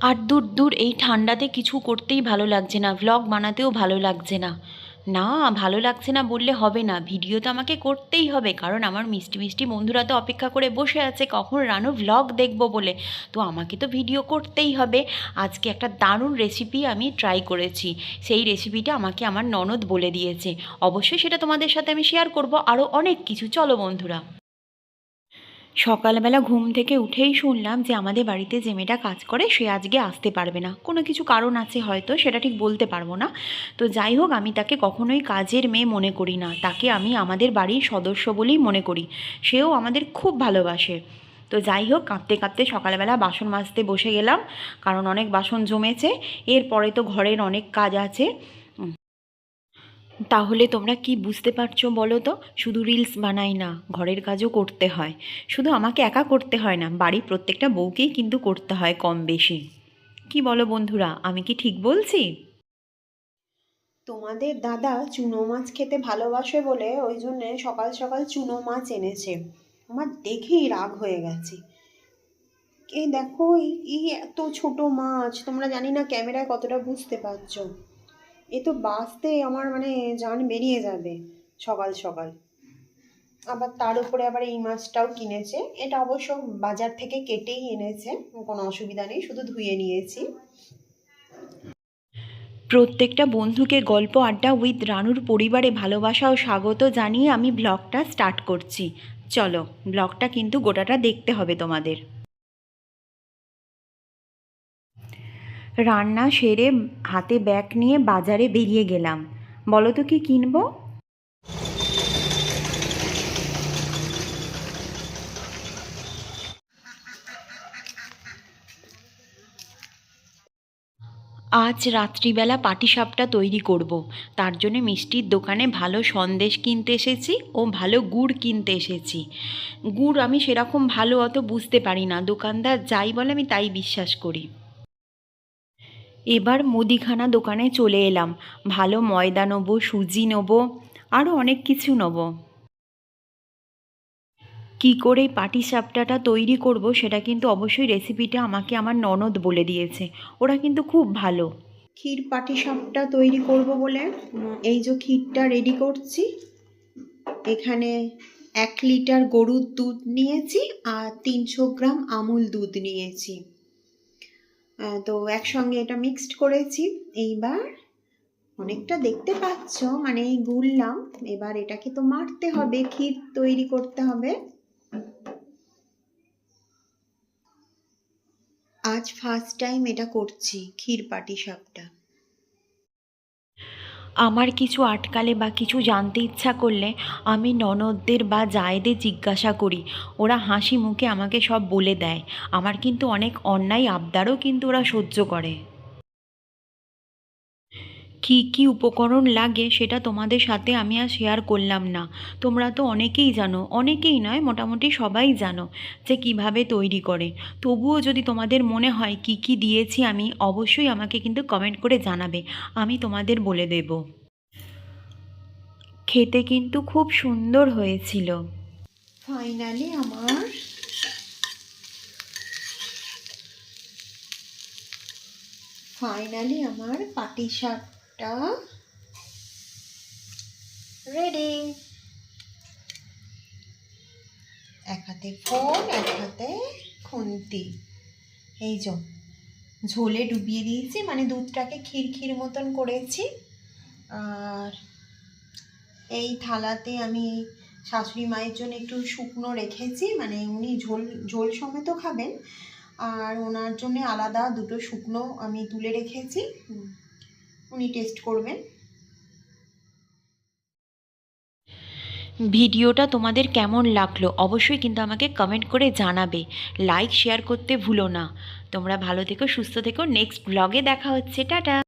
আর দূর দূর এই ঠান্ডাতে কিছু করতেই ভালো লাগছে না ভ্লগ বানাতেও ভালো লাগছে না। না, ভালো লাগছে না বললে হবে না ভিডিও তো আমাকে করতেই হবে, কারণ আমার মিষ্টি মিষ্টি বন্ধুরা তো অপেক্ষা করে বসে আছে, কখন রানু ভ্লগ দেখব বলে। তো আমাকে তো ভিডিও করতেই হবে। আজকে একটা দারুণ রেসিপি আমি ট্রাই করেছি। সেই রেসিপিটা আমাকে আমার ননদ বলে দিয়েছে। অবশ্যই সেটা তোমাদের সাথে আমি শেয়ার করব আরও অনেক কিছু। চলো বন্ধুরা। সকালবেলা ঘুম থেকে উঠেই শুনলাম যে আমাদের বাড়িতে যে মেয়েটা কাজ করে, সে আজকে আসতে পারবে না। কোনো কিছু কারণ আছে হয়তো, সেটা ঠিক বলতে পারব না। তো যাই হোক, আমি তাকে কখনোই কাজের মেয়ে মনে করি না। তাকে আমি আমাদের বাড়ির সদস্য বলেই মনে করি। সেও আমাদের খুব ভালোবাসে। তো যাই হোক, কাঁদতে কাঁদতে সকালবেলা বাসন মাজতে বসে গেলাম, কারণ অনেক বাসন জমেছে। এরপরে তো ঘরের অনেক কাজ আছে। তাহলে তোমরা কি বুঝতে পারছ বলো তো? শুধু রিলস বানাই না, ঘরের কাজও করতে হয়। শুধু আমাকে একা করতে হয় না, বাড়ির প্রত্যেকটা বউকেই কিন্তু করতে হয় কম বেশি কি বলো বন্ধুরা, আমি কি ঠিক বলছি? তোমাদের দাদা চুনো মাছ খেতে ভালোবাসে বলে ওই জন্যে সকাল সকাল চুনো মাছ এনেছে। আমার দেখেই রাগ হয়ে গেছে। এই দেখো এই- এই এত ছোট মাছ, তোমরা জানি না ক্যামেরায় কতটা বুঝতে পারছ। এ তো বাঁচতে আমার মানে জান বেরিয়ে যাবে সকাল সকাল। আবার তার উপরে আবার এই মাছটাও কিনেছে। এটা অবশ্য বাজার থেকে কেটেই এনেছে, কোনো অসুবিধা নেই, শুধু ধুয়ে নিয়েছি। প্রত্যেকটা বন্ধুকে গল্প, আড্ডা উইথ রানুর পরিবারে ভালোবাসা ও স্বাগত জানিয়ে আমি ব্লগটা স্টার্ট করছি। চলো, ব্লগটা কিন্তু গোটাটা দেখতে হবে তোমাদের। রান্না সেরে হাতে ব্যাগ নিয়ে বাজারে বেরিয়ে গেলাম। বলো তো কি কিনবো? আজ রাত্রিবেলা পাটিসাপটা তৈরি করব। তার জন্য মিষ্টির দোকানে ভালো সন্দেশ কিনতে এসেছি ও ভালো গুড় কিনতে এসেছি। গুড় আমি সেরকম ভালো অত বুঝতে পারি না। দোকানদার যাই বলে আমি তাই বিশ্বাস করি। এবার মুদিখানা দোকানে চলে এলাম। ভালো ময়দা নেব, সুজি নেব আরও অনেক কিছু নেব। কী করে পাটিসাপটাটা তৈরি করব সেটা কিন্তু অবশ্যই রেসিপিটা আমাকে আমার ননদ বলে দিয়েছে। ওরা কিন্তু খুব ভালো। ক্ষীর পাটিসাপটা তৈরি করব বলে এই যে ক্ষীরটা রেডি করছি। এখানে এক লিটার গরুর দুধ নিয়েছি আর তিনশো গ্রাম আমুল দুধ নিয়েছি। তো একসঙ্গে এটা মিক্সড করেছি। এইবার অনেকটা দেখতে পাচ্ছ মানে এই গুললাম এবার এটাকে তো মারতে হবে, ক্ষীর তৈরি করতে হবে। আজ ফার্স্ট টাইম এটা করছি ক্ষীর পাটিসাপটা আমার কিছু আটকালে বা কিছু জানতে ইচ্ছা করলে আমি ননদদের বা জায়েদের জিজ্ঞাসা করি। ওরা হাসি মুখে আমাকে সব বলে দেয়। আমার কিন্তু অনেক অন্যায়, আবদারও কিন্তু ওরা সহ্য করে। কী কী উপকরণ লাগে সেটা তোমাদের সাথে আমি আর শেয়ার করলাম না। তোমরা তো অনেকেই জানো, অনেকেই নয়, মোটামুটি সবাই জানো যে কীভাবে তৈরি করে। তবুও যদি তোমাদের মনে হয় কি কি দিয়েছি আমি, অবশ্যই আমাকে কিন্তু কমেন্ট করে জানাবে, আমি তোমাদের বলে দেব। খেতে কিন্তু খুব সুন্দর হয়েছিল। ফাইনালি আমার ফাইনালি আমার পাটিসাপটা রেডি এক হাতে ফোন, এক হাতে খুন্তি। এই যে, ঝোলে ডুবিয়ে দিয়েছি মানে দুধটাকে ক্ষীর মতন করেছি। আর এই থালাতে আমি শাশুড়ি মায়ের জন্য একটু শুকনো রেখেছি মানে উনি ঝোল ঝোল সমেত খাবেন। আর ওনার জন্য আলাদা দুটো শুকনো আমি তুলে রেখেছি। উনি টেস্ট করবেন। ভিডিওটা তোমাদের কেমন লাগল অবশ্যই কিন্তু আমাকে কমেন্ট করে জানাবে। লাইক শেয়ার করতে ভুলো না। তোমরা ভালো থেকো, সুস্থ থেকো। নেক্সট ব্লগে দেখা হচ্ছে। টাটা!